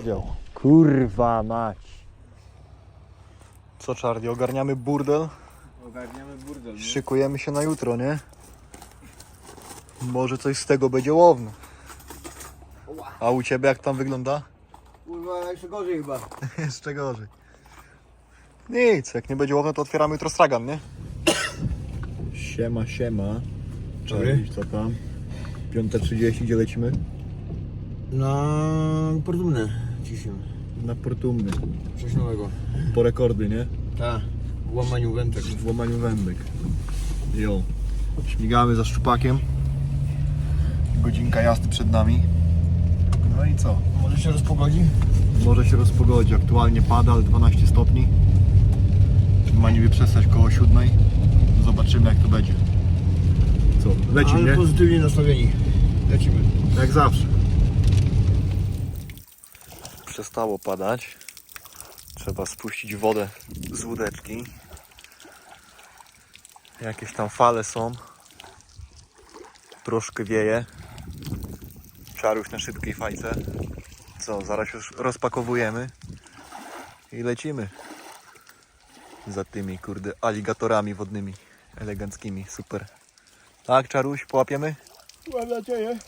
Wziął. Kurwa mać. Co Charlie, ogarniamy burdel? Ogarniamy burdel, nie? Szykujemy się na jutro, nie? Może coś z tego będzie łowno. A u ciebie jak tam wygląda? Kurwa, jeszcze gorzej chyba. Jeszcze gorzej. Nic, jak nie będzie łowno, to otwieramy jutro stragan, nie? Siema, siema. Cześć, co tam? 5.30, gdzie lecimy? Na Portumne Na Portumny. Coś nowego. Po rekordy, nie? Tak. W łamaniu wędek. W łamaniu wędek. Jo. Śmigamy za szczupakiem. Godzinka jazdy przed nami. No i co? Może się rozpogodzi? Może się rozpogodzi. Aktualnie pada, ale 12 stopni. Ma niby przestać koło 7. Zobaczymy jak to będzie. Co? Leci, Ale nie? pozytywnie nastawieni. Lecimy. Jak zawsze. Przestało padać. Trzeba spuścić wodę z łódeczki. Jakieś tam fale są. Troszkę wieje. Czaruś na szybkiej fajce. Co, zaraz już rozpakowujemy i lecimy. Za tymi, kurde, aligatorami wodnymi. Eleganckimi, super. Tak, Czaruś, połapiemy? Mam nadzieję.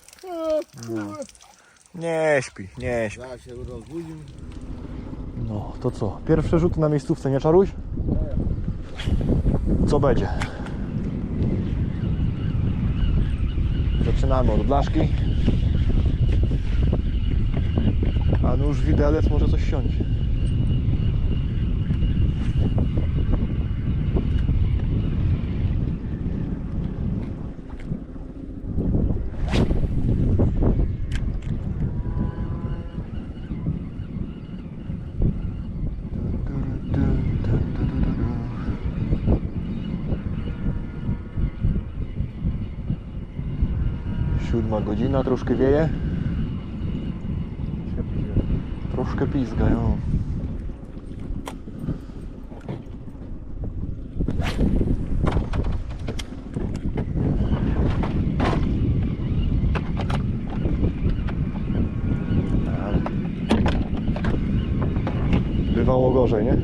Nie śpi, nie śpi. Zaraz się rozbudził. No to co? Pierwszy rzut na miejscówce, nie czaruś? Co będzie? Zaczynamy od blaszki. A nóż widelec może coś siądzie. 7 godzina, troszkę wieje. Troszkę pizga, no. Bywało gorzej, nie?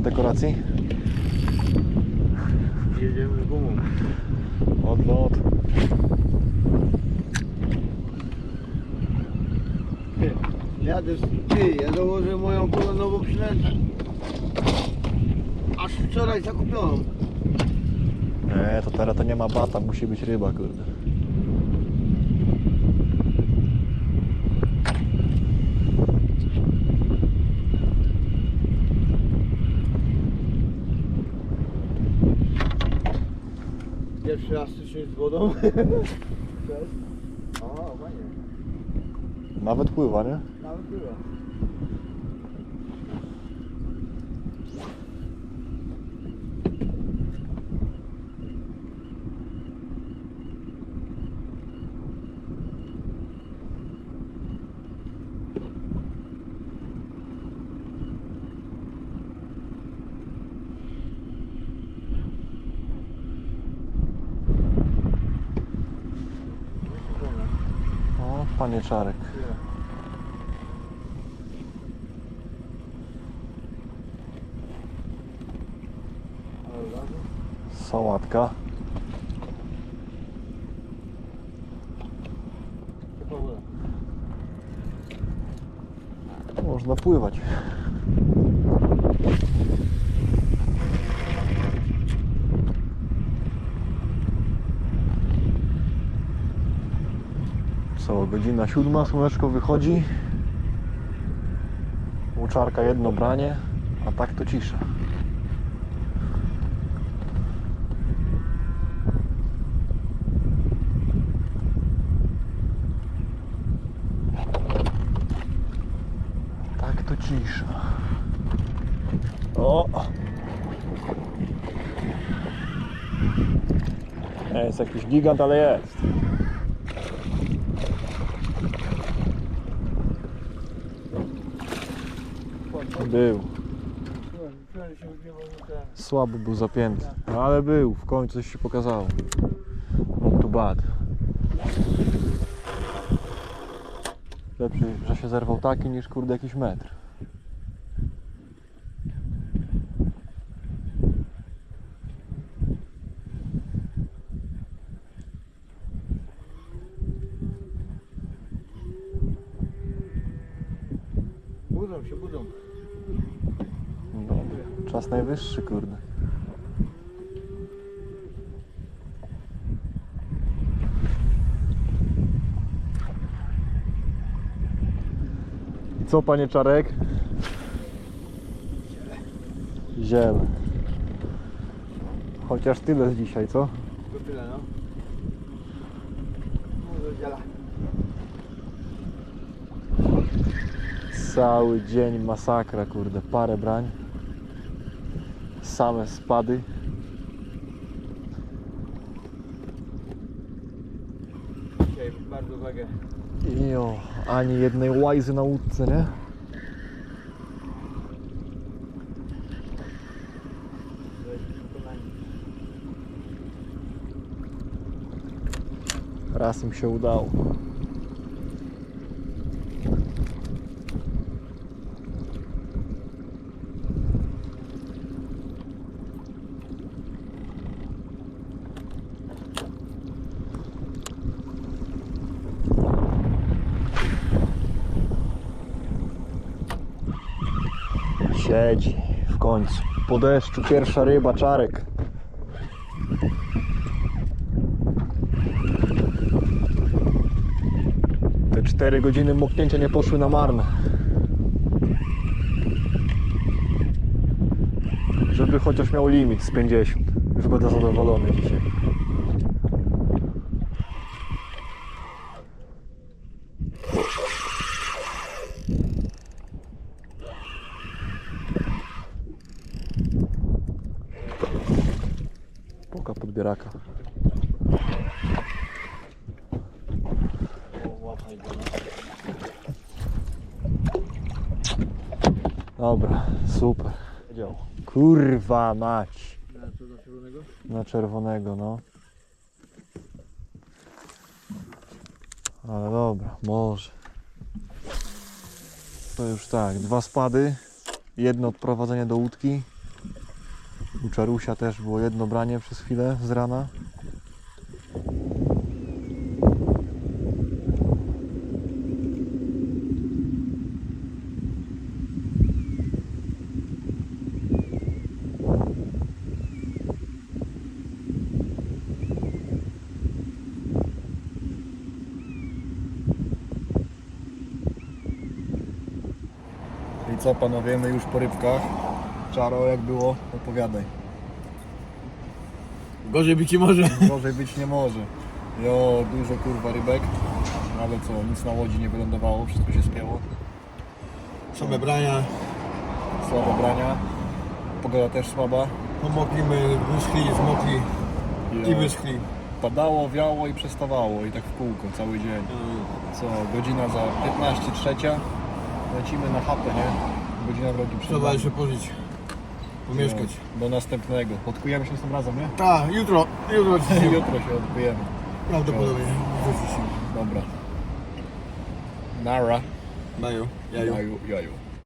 Dekoracji? Jedziemy z gumą. Odlot. Jadę z... Ty, ja założę moją kolonową przynętę. Aż wczoraj zakupioną. Nie, to teraz to nie ma bata, musi być ryba, kurde. Pierwszy raz styczność z wodą. Cześć. O, fajnie. Nawet pływa, nie? Nawet była. O, panie Czarek. Sałatka. Można pływać. Godzina siódma, słoneczko wychodzi. Łuczarka jedno branie, a tak to cisza. Tak to cisza. O! Jest jakiś gigant, ale jest. Był. Słabo był zapięty. No, ale był, w końcu coś się pokazało. Not too bad. Lepszy, że się zerwał taki niż kurde jakiś metr. Budzą się, budzą. Czas najwyższy, kurde. I co, panie Czarek? Ziele. Chociaż tyle dzisiaj, co? To tyle, no. Może dziela. Cały dzień masakra, kurde. Parę brań. Same spady. Dzisiaj bardzo wagę. Jo, ani jednej łajzy na łódce, nie? Raz im się udało. Siedzi w końcu. Po deszczu pierwsza ryba, czarek. Te 4 godziny moknięcia nie poszły na marne. Żeby chociaż miał limit z 50. Już będę zadowolony dzisiaj. Poka podbieraka. Dobra, super. Kurwa mać. Do czerwonego? Na czerwonego, no. Ale dobra, może. To już tak, dwa spady, jedno odprowadzenie do łódki. U Czarusia też było jedno branie przez chwilę z rana. I co panowie, my już po rybkach. Czaro, jak było? Opowiadaj. Gorzej być nie może. Gorzej być nie może. Jo, dużo kurwa rybek. Ale co, nic na łodzi nie wylądowało, wszystko się spięło. Same brania. Słaba brania. Pogoda też słaba. Pomogliśmy, wyschli, zmokli i Jo, wyschli. Padało, wiało i przestawało i tak w kółko cały dzień. Co, godzina za 15 trzecia. Lecimy na chatę, nie? Godzina drogi przed Trzeba nami. jeszcze pożyć. Pomieszkać. Do, do następnego. Podkujemy się z tym razem, nie? Tak, jutro, jutro Jutro się odkujemy. prawdopodobnie wróci się. Dobra. Nara. Mają, jaju. Jaju, jaju.